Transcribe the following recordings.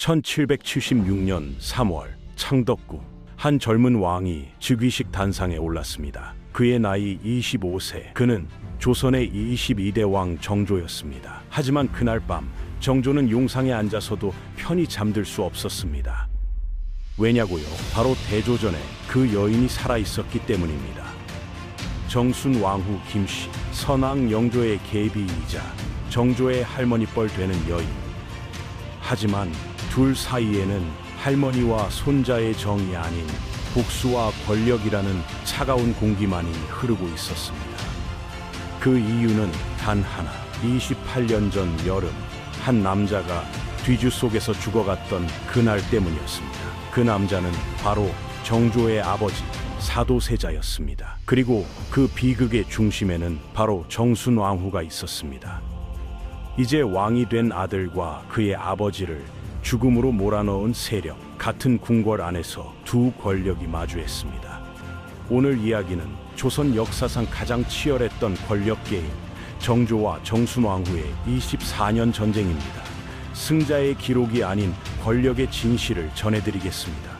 1776년 3월 창덕궁 한 젊은 왕이 즉위식 단상에 올랐습니다. 그의 나이 25세. 그는 조선의 22대 왕 정조였습니다. 하지만 그날 밤 정조는 용상에 앉아서도 편히 잠들 수 없었습니다. 왜냐고요? 바로 대조전에 그 여인이 살아 있었기 때문입니다. 정순 왕후 김씨, 선왕 영조의 계비이자 정조의 할머니뻘 되는 여인. 하지만 둘 사이에는 할머니와 손자의 정이 아닌 복수와 권력이라는 차가운 공기만이 흐르고 있었습니다. 그 이유는 단 하나. 28년 전 여름 한 남자가 뒤주 속에서 죽어갔던 그날 때문이었습니다. 그 남자는 바로 정조의 아버지 사도세자였습니다. 그리고 그 비극의 중심에는 바로 정순 왕후가 있었습니다. 이제 왕이 된 아들과 그의 아버지를 죽음으로 몰아넣은 세력, 같은 궁궐 안에서 두 권력이 마주했습니다. 오늘 이야기는 조선 역사상 가장 치열했던 권력 게임, 정조와 정순왕후의 24년 전쟁입니다. 승자의 기록이 아닌 권력의 진실을 전해드리겠습니다.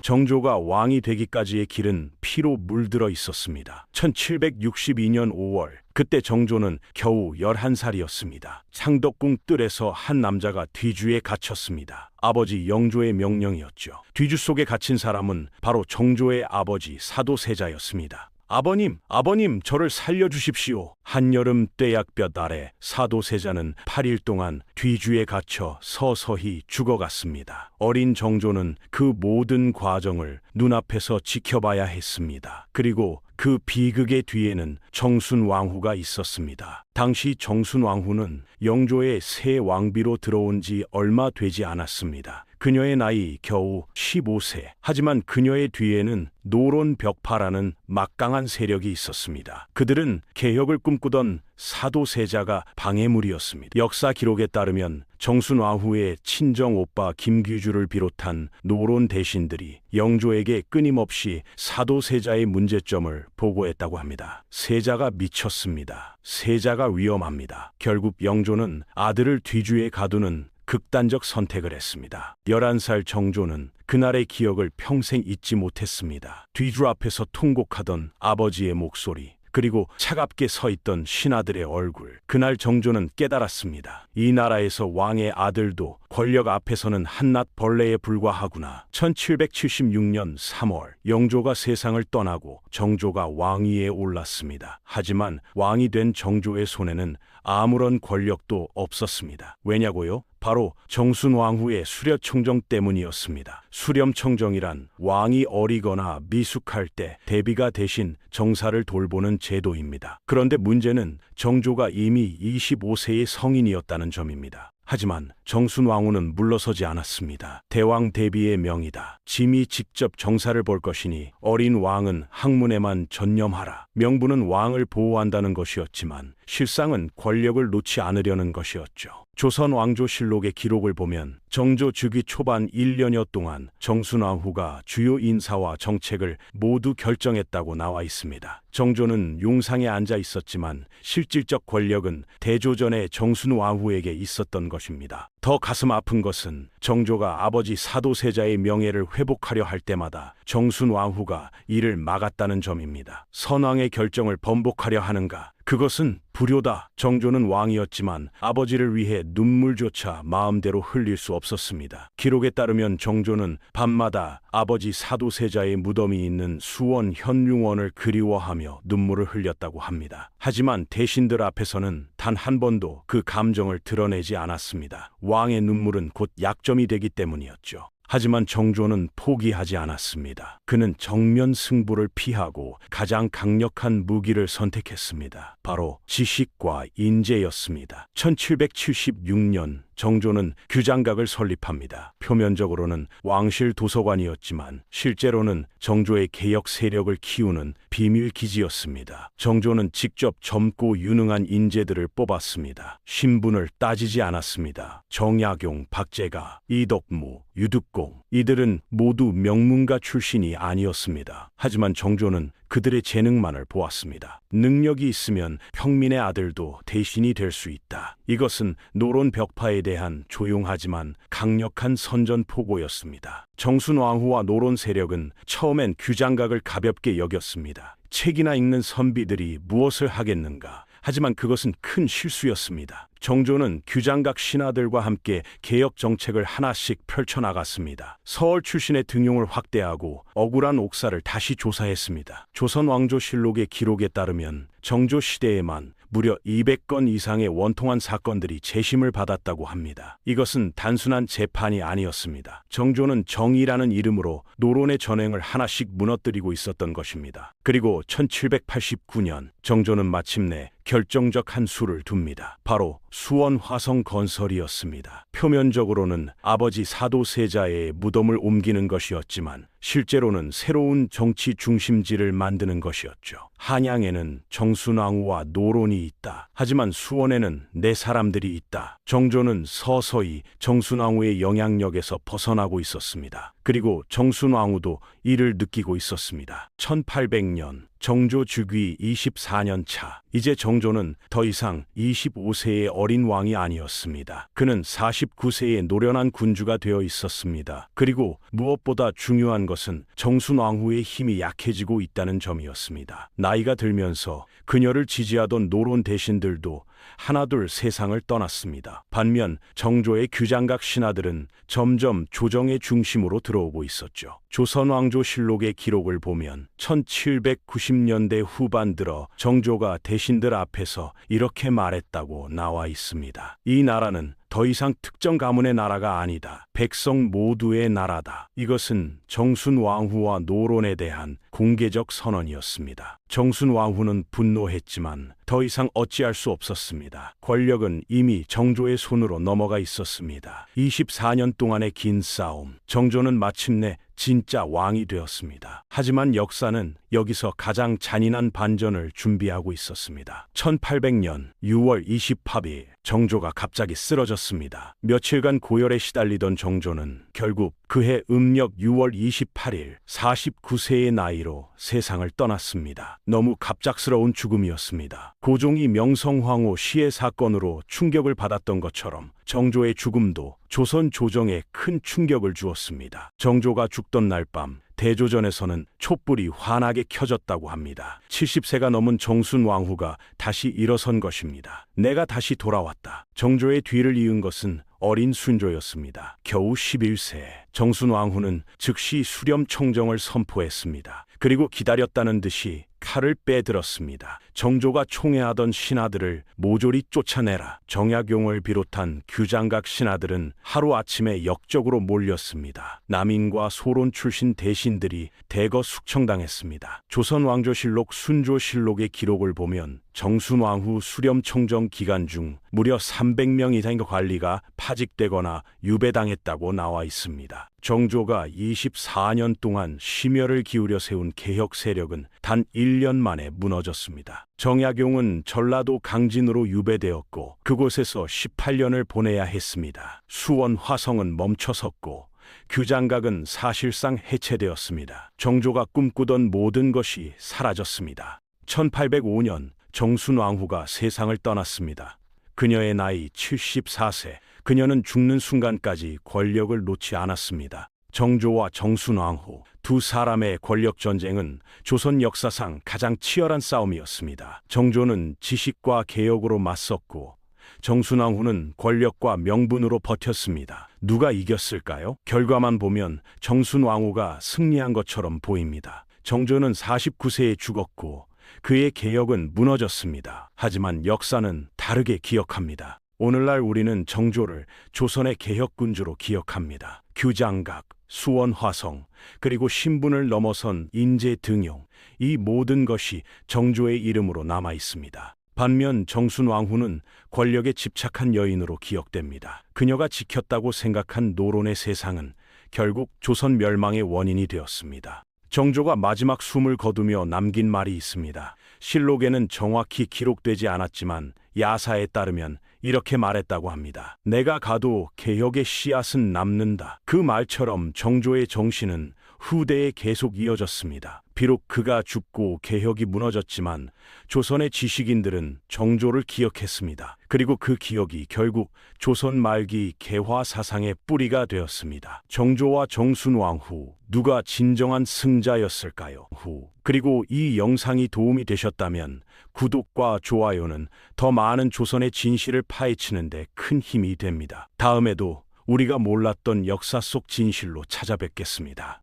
정조가 왕이 되기까지의 길은 피로 물들어 있었습니다. 1762년 5월, 그때 정조는 겨우 11살이었습니다. 창덕궁 뜰에서 한 남자가 뒤주에 갇혔습니다. 아버지 영조의 명령이었죠. 뒤주 속에 갇힌 사람은 바로 정조의 아버지 사도세자였습니다. 아버님, 아버님, 저를 살려주십시오. 한여름 떼약볕 아래 사도세자는 8일 동안 뒤주에 갇혀 서서히 죽어갔습니다. 어린 정조는 그 모든 과정을 눈앞에서 지켜봐야 했습니다. 그리고 그 비극의 뒤에는 정순 왕후가 있었습니다. 당시 정순 왕후는 영조의 새 왕비로 들어온 지 얼마 되지 않았습니다. 그녀의 나이 겨우 15세. 하지만 그녀의 뒤에는 노론 벽파라는 막강한 세력이 있었습니다. 그들은 개혁을 꿈꾸던 사도세자가 방해물이었습니다. 역사 기록에 따르면 정순왕후의 친정 오빠 김규주를 비롯한 노론 대신들이 영조에게 끊임없이 사도세자의 문제점을 보고했다고 합니다. 세자가 미쳤습니다. 세자가 위험합니다. 결국 영조는 아들을 뒤주에 가두는 극단적 선택을 했습니다. 11살 정조는 그날의 기억을 평생 잊지 못했습니다. 뒤주 앞에서 통곡하던 아버지의 목소리, 그리고 차갑게 서 있던 신하들의 얼굴. 그날 정조는 깨달았습니다. 이 나라에서 왕의 아들도 권력 앞에서는 한낱 벌레에 불과하구나. 1776년 3월 영조가 세상을 떠나고 정조가 왕위에 올랐습니다. 하지만 왕이 된 정조의 손에는 아무런 권력도 없었습니다. 왜냐고요? 바로 정순 왕후의 수려청정 때문이었습니다. 수렴청정이란 왕이 어리거나 미숙할 때 대비가 대신 정사를 돌보는 제도입니다. 그런데 문제는 정조가 이미 25세의 성인이었다는 점입니다. 하지만 정순 왕후는 물러서지 않았습니다. 대왕 대비의 명이다. 짐이 직접 정사를 볼 것이니 어린 왕은 학문에만 전념하라. 명분은 왕을 보호한다는 것이었지만 실상은 권력을 놓지 않으려는 것이었죠. 조선 왕조실록의 기록을 보면 정조 즉위 초반 1년여 동안 정순왕후가 주요 인사와 정책을 모두 결정했다고 나와 있습니다. 정조는 용상에 앉아 있었지만 실질적 권력은 대조전의 정순왕후에게 있었던 것입니다. 더 가슴 아픈 것은 정조가 아버지 사도세자의 명예를 회복하려 할 때마다 정순왕후가 이를 막았다는 점입니다. 선왕의 결정을 번복하려 하는가? 그것은 불효다. 정조는 왕이었지만 아버지를 위해 눈물조차 마음대로 흘릴 수 없었습니다. 기록에 따르면 정조는 밤마다 아버지 사도세자의 무덤이 있는 수원 현룡원을 그리워하며 눈물을 흘렸다고 합니다. 하지만 대신들 앞에서는 단 한 번도 그 감정을 드러내지 않았습니다. 왕의 눈물은 곧 약점이 되기 때문이었죠. 하지만 정조는 포기하지 않았습니다. 그는 정면 승부를 피하고 가장 강력한 무기를 선택했습니다. 바로 지식과 인재였습니다. 1776년 정조는 규장각을 설립합니다. 표면적으로는 왕실 도서관이었지만 실제로는 정조의 개혁 세력을 키우는 비밀 기지였습니다. 정조는 직접 젊고 유능한 인재들을 뽑았습니다. 신분을 따지지 않았습니다. 정약용, 박재가, 이덕무, 유득공 이들은 모두 명문가 출신이 아니었습니다. 하지만 정조는 그들의 재능만을 보았습니다. 능력이 있으면 평민의 아들도 대신이 될 수 있다. 이것은 노론 벽파에 대한 조용하지만 강력한 선전포고였습니다. 정순 왕후와 노론 세력은 처음엔 규장각을 가볍게 여겼습니다. 책이나 읽는 선비들이 무엇을 하겠는가? 하지만 그것은 큰 실수였습니다. 정조는 규장각 신하들과 함께 개혁 정책을 하나씩 펼쳐나갔습니다. 서울 출신의 등용을 확대하고 억울한 옥사를 다시 조사했습니다. 조선 왕조실록의 기록에 따르면 정조 시대에만 무려 200건 이상의 원통한 사건들이 재심을 받았다고 합니다. 이것은 단순한 재판이 아니었습니다. 정조는 정의라는 이름으로 노론의 전횡을 하나씩 무너뜨리고 있었던 것입니다. 그리고 1789년 정조는 마침내 결정적 한 수를 둡니다. 바로 수원 화성 건설이었습니다. 표면적으로는 아버지 사도세자의 무덤을 옮기는 것이었지만 실제로는 새로운 정치 중심지를 만드는 것이었죠. 한양에는 정순왕후와 노론이 있다. 하지만 수원에는 내 사람들이 있다. 정조는 서서히 정순왕후의 영향력에서 벗어나고 있었습니다. 그리고 정순왕후도 이를 느끼고 있었습니다. 1800년 정조 즉위 24년 차. 이제 정조는 더 이상 25세의 어린 왕이 아니었습니다. 그는 49세의 노련한 군주가 되어 있었습니다. 그리고 무엇보다 중요한 것은 정순왕후의 힘이 약해지고 있다는 점이었습니다. 나이가 들면서 그녀를 지지하던 노론 대신들도 하나둘 세상을 떠났습니다. 반면 정조의 규장각 신하들은 점점 조정의 중심으로 들어오고 있었죠. 조선왕조실록의 기록을 보면 1790년대 후반 들어 정조가 대신들 앞에서 이렇게 말했다고 나와 있습니다. 이 나라는 더 이상 특정 가문의 나라가 아니다. 백성 모두의 나라다. 이것은 정순 왕후와 노론에 대한 공개적 선언이었습니다. 정순 왕후는 분노했지만 더 이상 어찌할 수 없었습니다. 권력은 이미 정조의 손으로 넘어가 있었습니다. 24년 동안의 긴 싸움. 정조는 마침내 진짜 왕이 되었습니다. 하지만 역사는 여기서 가장 잔인한 반전을 준비하고 있었습니다. 1800년 6월 28일 정조가 갑자기 쓰러졌습니다. 며칠간 고열에 시달리던 정조는 결국 그해 음력 6월 28일 49세의 나이로 세상을 떠났습니다. 너무 갑작스러운 죽음이었습니다. 고종이 명성황후 시해 사건으로 충격을 받았던 것처럼 정조의 죽음도 조선 조정에 큰 충격을 주었습니다. 정조가 죽던 날 밤 대조전에서는 촛불이 환하게 켜졌다고 합니다. 70세가 넘은 정순 왕후가 다시 일어선 것입니다. 내가 다시 돌아왔다. 정조의 뒤를 이은 것은 어린 순조였습니다. 겨우 11세. 정순 왕후는 즉시 수렴 청정을 선포했습니다. 그리고 기다렸다는 듯이 칼을 빼들었습니다. 정조가 총애하던 신하들을 모조리 쫓아내라. 정약용을 비롯한 규장각 신하들은 하루아침에 역적으로 몰렸습니다. 남인과 소론 출신 대신들이 대거 숙청당했습니다. 조선왕조실록 순조실록의 기록을 보면 정순왕후 수렴청정 기간 중 무려 300명 이상의 관리가 파직되거나 유배당했다고 나와 있습니다. 정조가 24년 동안 심혈을 기울여 세운 개혁 세력은 단 1년 만에 무너졌습니다. 정약용은 전라도 강진으로 유배되었고 그곳에서 18년을 보내야 했습니다. 수원 화성은 멈춰섰고 규장각은 사실상 해체되었습니다. 정조가 꿈꾸던 모든 것이 사라졌습니다. 1805년 정순왕후가 세상을 떠났습니다. 그녀의 나이 74세. 그녀는 죽는 순간까지 권력을 놓지 않았습니다. 정조와 정순왕후 두 사람의 권력 전쟁은 조선 역사상 가장 치열한 싸움이었습니다. 정조는 지식과 개혁으로 맞섰고 정순왕후는 권력과 명분으로 버텼습니다. 누가 이겼을까요? 결과만 보면 정순왕후가 승리한 것처럼 보입니다. 정조는 49세에 죽었고 그의 개혁은 무너졌습니다. 하지만 역사는 다르게 기억합니다. 오늘날 우리는 정조를 조선의 개혁군주로 기억합니다. 규장각, 수원 화성, 그리고 신분을 넘어선 인재 등용, 이 모든 것이 정조의 이름으로 남아 있습니다. 반면 정순 왕후는 권력에 집착한 여인으로 기억됩니다. 그녀가 지켰다고 생각한 노론의 세상은 결국 조선 멸망의 원인이 되었습니다. 정조가 마지막 숨을 거두며 남긴 말이 있습니다. 실록에는 정확히 기록되지 않았지만 야사에 따르면 이렇게 말했다고 합니다. 내가 가도 개혁의 씨앗은 남는다. 그 말처럼 정조의 정신은 후대에 계속 이어졌습니다. 비록 그가 죽고 개혁이 무너졌지만 조선의 지식인들은 정조를 기억했습니다. 그리고 그 기억이 결국 조선 말기 개화 사상의 뿌리가 되었습니다. 정조와 정순왕 후 누가 진정한 승자였을까요? 후 그리고 이 영상이 도움이 되셨다면 구독과 좋아요는 더 많은 조선의 진실을 파헤치는데 큰 힘이 됩니다. 다음에도 우리가 몰랐던 역사 속 진실로 찾아뵙겠습니다.